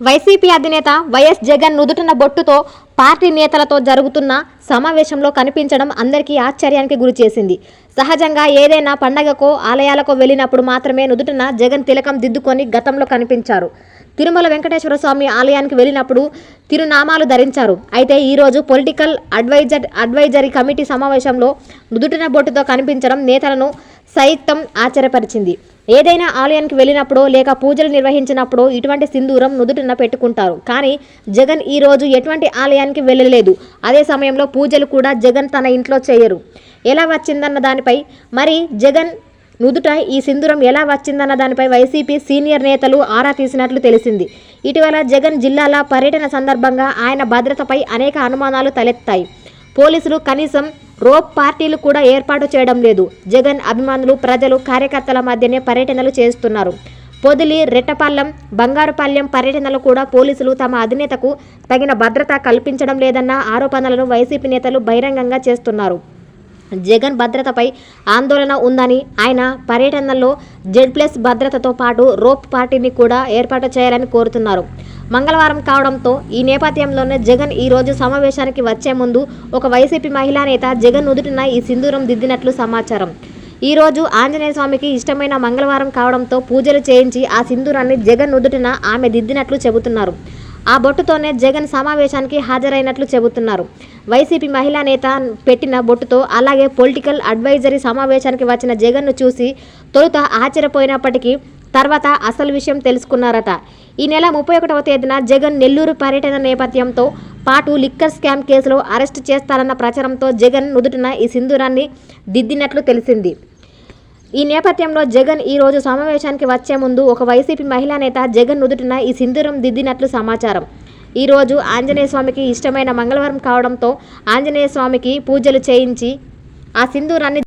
YCP అధినేత YS Jagan నుదుటిన బొట్టుతో party నేతలతో జరుగుతున్న సమావేశంలో కనిపించడం అందరికీ ఆశ్చర్యానికి గురిచేసింది సహజంగా ఏదైనా పండగకో ఆలయాలకో వెళ్ళినప్పుడు మాత్రమే నుదుటిన జగన్ తిలకం దిద్దుకొని గతంలో కనిపించారు. తిరుమల వెంకటేశ్వర స్వామి ఆలయానికి వెళ్ళినప్పుడు తిరునామాలు ధరించారు. అయితే ఈరోజు పొలిటికల్ అడ్వైజర్ అడ్వైజరీ కమిటీ సమావేశంలో నుదుటిన బొట్టుతో కనిపించడం నేతలను సైతం ఆశ్చర్యపరిచింది. ఏదైనా ఆలయానికి వెళ్ళినప్పుడు లేక పూజలు నిర్వహించినప్పుడు ఇటువంటి సింధూరం నుదుటిన పెట్టుకుంటారు. కానీ జగన్ ఈ రోజు ఎటువంటి ఆలయానికి వెళ్ళలేదు. అదే సమయంలో పూజలు కూడా జగన్ తన ఇంట్లో చేయరు. ఎలా వచ్చిందన్న దానిపై మరి జగన్ నుదుట ఈ సింధూరం ఎలా వచ్చిందన్న దానిపై వైసీపీ సీనియర్ నేతలు ఆరా తీసినట్లు తెలిసింది. ఇటీవల జగన్ జిల్లాల పర్యటన సందర్భంగా ఆయన భద్రతపై అనేక అనుమానాలు తలెత్తాయి. పోలీసులు కనీసం రోప్ పార్టీలు కూడా ఏర్పాటు చేయడం లేదు. జగన్ అభిమానులు ప్రజలు కార్యకర్తల మధ్యనే పర్యటనలు చేస్తున్నారు. పొదిలి రెట్టపల్లెం బంగారుపాలెం పర్యటనలు కూడా పోలీసులు తమ అధినేతకు తగిన భద్రత కల్పించడం లేదన్న ఆరోపణలను వైసీపీ నేతలు బహిరంగంగా చేస్తున్నారు. జగన్ భద్రతపై ఆందోళన ఉందని ఆయన పర్యటనలో జెడ్ ప్లస్ భద్రతతో పాటు రోప్ పార్టీని కూడా ఏర్పాటు చేయాలని కోరుతున్నారు. మంగళవారం కావడంతో ఈ నేపథ్యంలోనే జగన్ ఈ రోజు సమావేశానికి వచ్చే ముందు ఒక వైసీపీ మహిళా నేత జగన్ నుదుటిన ఈ సింధూరం దిద్దినట్లు సమాచారం. ఈ రోజు ఆంజనేయ స్వామికి ఇష్టమైన మంగళవారం కావడంతో పూజలు చేయించి ఆ సింధూరాన్ని జగన్ నుదుటిన ఆమె దిద్దినట్లు చెబుతున్నారు. ఆ బొట్టుతోనే జగన్ సమావేశానికి హాజరైనట్లు చెబుతున్నారు. వైసీపీ మహిళా నేత పెట్టిన బొట్టుతో అలాగే పొలిటికల్ అడ్వైజరీ సమావేశానికి వచ్చిన జగన్ను చూసి తొలుత ఆశ్చర్యపోయినప్పటికీ తర్వాత అసలు విషయం తెలుసుకున్నారట. ఈ నెల ముప్పై ఒకటవ తేదీన జగన్ నెల్లూరు పర్యటన నేపథ్యంతో పాటు లిక్కర్ స్కామ్ కేసులో అరెస్టు చేస్తారన్న ప్రచారంతో జగన్ నుదుటిన ఈ సింధూరాన్ని దిద్దినట్లు తెలిసింది. ఈ నేపథ్యంలో జగన్ ఈ రోజు సమావేశానికి వచ్చే ముందు ఒక వైసీపీ మహిళా నేత జగన్ నుదుటిన ఈ సింధూరం దిద్దినట్లు సమాచారం. ఈ రోజు ఆంజనేయ స్వామికి ఇష్టమైన మంగళవారం కావడంతో ఆంజనేయ స్వామికి పూజలు చేయించి ఆ సింధూరాన్ని